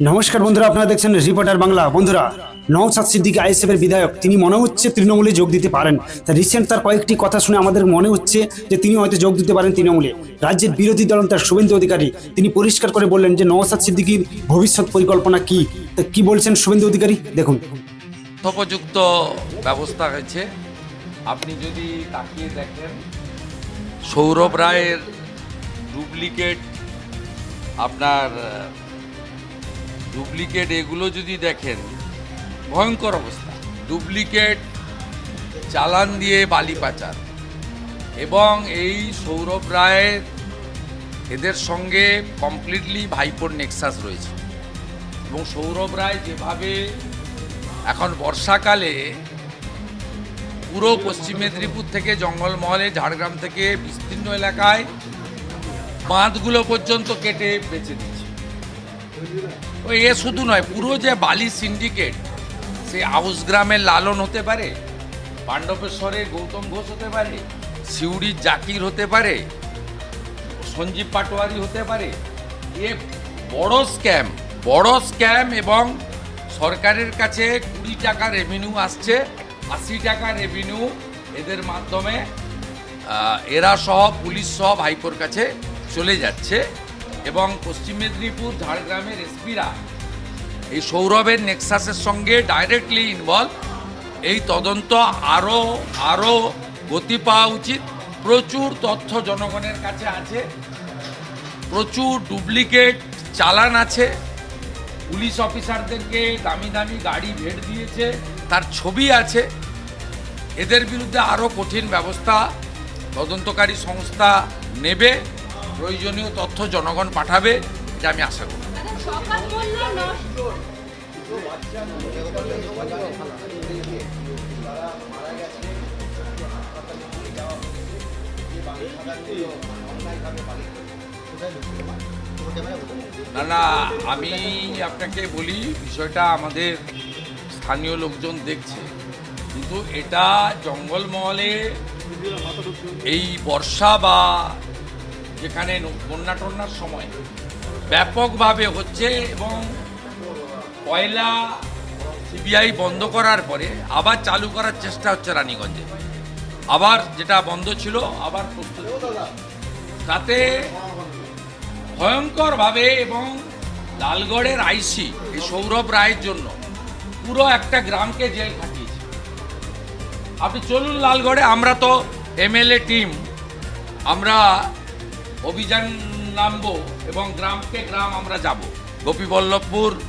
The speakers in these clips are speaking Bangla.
নমস্কার বন্ধুরা, আপনারা দেখছেন রিপোর্টার বাংলা। বন্ধুরা নওসাদ সিদ্দিকী আইএসএফ এর বিধায়ক, তিনি মনে হচ্ছে তৃণমূলে যোগ দিতে পারেন। তা রিসেন্ট তার কয়েকটি কথা শুনে আমাদের মনে হচ্ছে যে তিনি হয়তো যোগ দিতে পারেন তৃণমূলে। রাজ্যের বিরোধী দল তার শুভেন্দু অধিকারী, তিনি পরিষ্কার করে বললেন যে নওসাদ সিদ্দিকীর ভবিষ্যৎ পরিকল্পনা কি? তা কি বলছেন শুভেন্দু অধিকারী? দেখুন। যথোপযুক্ত ব্যবস্থা হয়েছে। আপনি যদি তাকিয়ে দেখেন, সৌরভ রায়ের ডুপ্লিকেট আপনার ডুপ্লিকেট এগুলো যদি দেখেন, ভয়ঙ্কর অবস্থা। ডুপ্লিকেট চালান দিয়ে বালি পাচার। এবং এই সৌরভ রায়ের এদের সঙ্গে কমপ্লিটলি ভাইপোর নেক্সাস রয়েছে। এবং সৌরভ রায় যেভাবে এখন বর্ষাকালে পুরো পশ্চিম মেদিনীপুর থেকে জঙ্গলমহলে, ঝাড়গ্রাম থেকে বিস্তীর্ণ এলাকায় বাঁধগুলো পর্যন্ত কেটে বেঁচে দিচ্ছে ও এ শুধু নয়, পুরো যে বালি সিন্ডিকেট সে আউস গ্রামের লালন হতে পারে, পাণ্ডবেশ্বরে গৌতম ঘোষ হতে পারে সিউড়ির জাকির হতে পারে, সঞ্জীব পাটোয়ারি হতে পারে, এ বড় স্ক্যাম বড় স্ক্যাম এবং সরকারের কাছে কুড়ি টাকা রেভিনিউ আসছে, আশি টাকা রেভিনিউ এদের মাধ্যমে এরা সহ পুলিশ সহ ভাইপোর কাছে চলে যাচ্ছে। এবং পশ্চিম মেদিনীপুর, ঝাড়গ্রামের এসপিরা এই সৌরভের নেক্সাসের সঙ্গে ডাইরেক্টলি ইনভলভ এই তদন্ত আরও আরও গতি পাওয়া উচিত। প্রচুর তথ্য জনগণের কাছে আছে। প্রচুর ডুপ্লিকেট চালান আছে। পুলিশ অফিসারদেরকে দামি দামি গাড়ি ভেট দিয়েছে। তার ছবি আছে। এদের বিরুদ্ধে আরও কঠিন ব্যবস্থা তদন্তকারী সংস্থা নেবে। প্রয়োজনীয় তথ্য জনগণ পাঠাবে এটা আমি আশা করি। নষ্ট না না আমি আপনাকে বলি বিষয়টা আমাদের স্থানীয় লোকজন দেখছে। কিন্তু এটা জঙ্গলমহলে এই বর্ষা বা যেখানে বন্যা টন্যার সময় ব্যাপকভাবে হচ্ছে এবং কয়লা সিবিআই বন্ধ করার পরে আবার চালু করার চেষ্টা হচ্ছে রানীগঞ্জে। আবার যেটা বন্ধ ছিল, আবার তাতে ভয়ঙ্করভাবে এবং লালগড়ের আইসি, এই সৌরভ রায়ের জন্য পুরো একটা গ্রামকে জেল খাটিয়েছে। আপনি চলুন লালগড়ে, আমরা তো এমএলএ টিম, আমরা অভিযান নামবো এবং গ্রামকে গ্রাম আমরা যাব। গোপীবল্লভপুর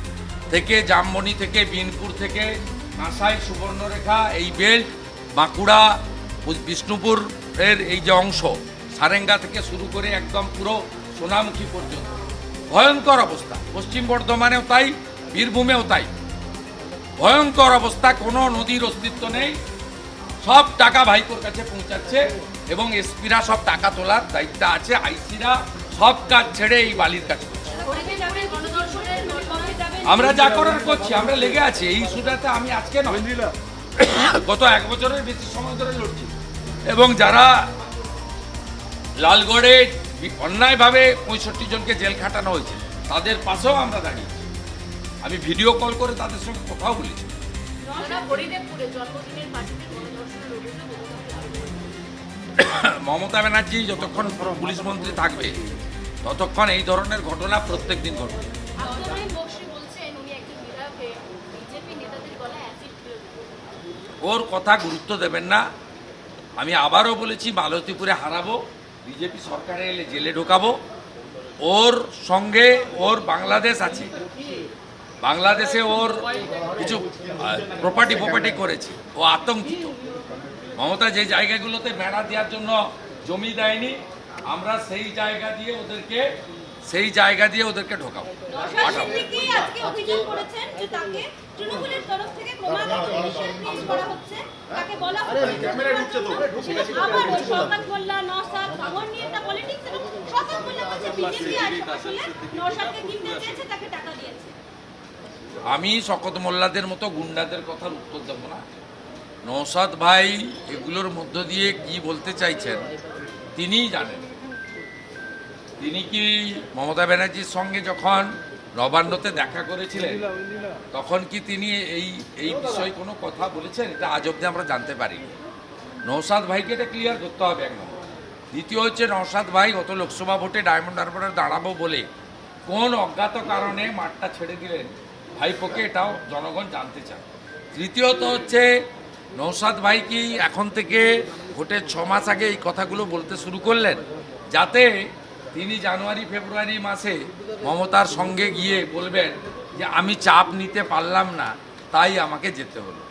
থেকে, জামবনি থেকে, বিনপুর থেকে কাঁসাই সুবর্ণরেখা, এই বেল্ট বাঁকুড়া বিষ্ণুপুর এর এই যে অংশ, সারেঙ্গা থেকে শুরু করে একদম পুরো সোনামুখী পর্যন্ত। ভয়ঙ্কর অবস্থা। পশ্চিম বর্ধমানেও তাই, বীরভূমেও তাই। ভয়ঙ্কর অবস্থা, কোনো নদীর অস্তিত্ব নেই। সব টাকা ভাইপোর কাছে পৌঁছাচ্ছে এবং এসপিরা সব টাকা তোলার দায়িত্ব আছে, আইসিরা সব কাজ ছেড়ে এই বালির কাজ আমরা যা করার করছি, আমরা লেগে আছি, এই ইস্যুটাতে আমি আজকে গত এক বছরের বেশি সময় ধরে লড়ছি। এবং যারা লালগড়ে অন্যায়ভাবে পঁয়ষট্টি জনকে জেল খাটানো হয়েছে, তাদের পাশেও আমরা দাঁড়িয়েছি। আমি ভিডিও কল করে তাদের সঙ্গে কথাও বলেছি। মমতা ব্যানার্জি যতক্ষণ পুলিশ মন্ত্রী থাকবে ততক্ষণ এই ধরনের ঘটনা প্রত্যেক দিন ঘটবে। ওর কথা গুরুত্ব দেবেন না। আমি আবারও বলেছি মালতীপুরে হারাবো বিজেপি সরকারে এলে জেলে ঢোকাবো। ওর সঙ্গে ওর বাংলাদেশ আছে। বাংলাদেশে ওর কিছু প্রপার্টি প্রপার্টি করেছে। ও আতঙ্কিত। মমতা যে জায়গাগুলোতে বেড়া দেওয়ার জন্য জমি দেয়নি আমরা সেই জায়গা দিয়ে ওদেরকে সেই জায়গা দিয়ে ওদেরকে ঢোকাবো। নিয়ে পলিটিক্স আমি শকত মোল্লাদের মতো গুন্ডাদের কথার উত্তর দেবো না। নৌসাদ ভাই এগুলোর মধ্য দিয়ে কি বলতে চাইছেন, তিনিই জানেন। তিনি কি মমতা ব্যানার্জির সঙ্গে যখন নবান্নতে দেখা করেছিলেন, তখন কি তিনি এই এই বিষয়ে কোনো কথা বলেছেন? এটা আজ অব্দি আমরা জানতে পারিনি। নৌসাদ ভাইকে এটা ক্লিয়ার করতে হবে এক নম্বর দ্বিতীয় হচ্ছে নৌসাদ ভাই গত লোকসভা ভোটে ডায়মন্ড হারবারে দাঁড়াবো বলে কোন অজ্ঞাত কারণে মাঠটা ছেড়ে দিলেন? ভাইপোকে এটাও জনগণ জানতে চায়। তৃতীয়ত হচ্ছে নৌসাদ ভাই কি এখন থেকে ভোটের ছ মাস আগে এই কথাগুলো বলতে শুরু করলেন? যাতে তিনি জানুয়ারি, ফেব্রুয়ারি মাসে মমতার সঙ্গে গিয়ে বলবেন যে, আমি চাপ নিতে পারলাম না, তাই আমাকে যেতে হলো।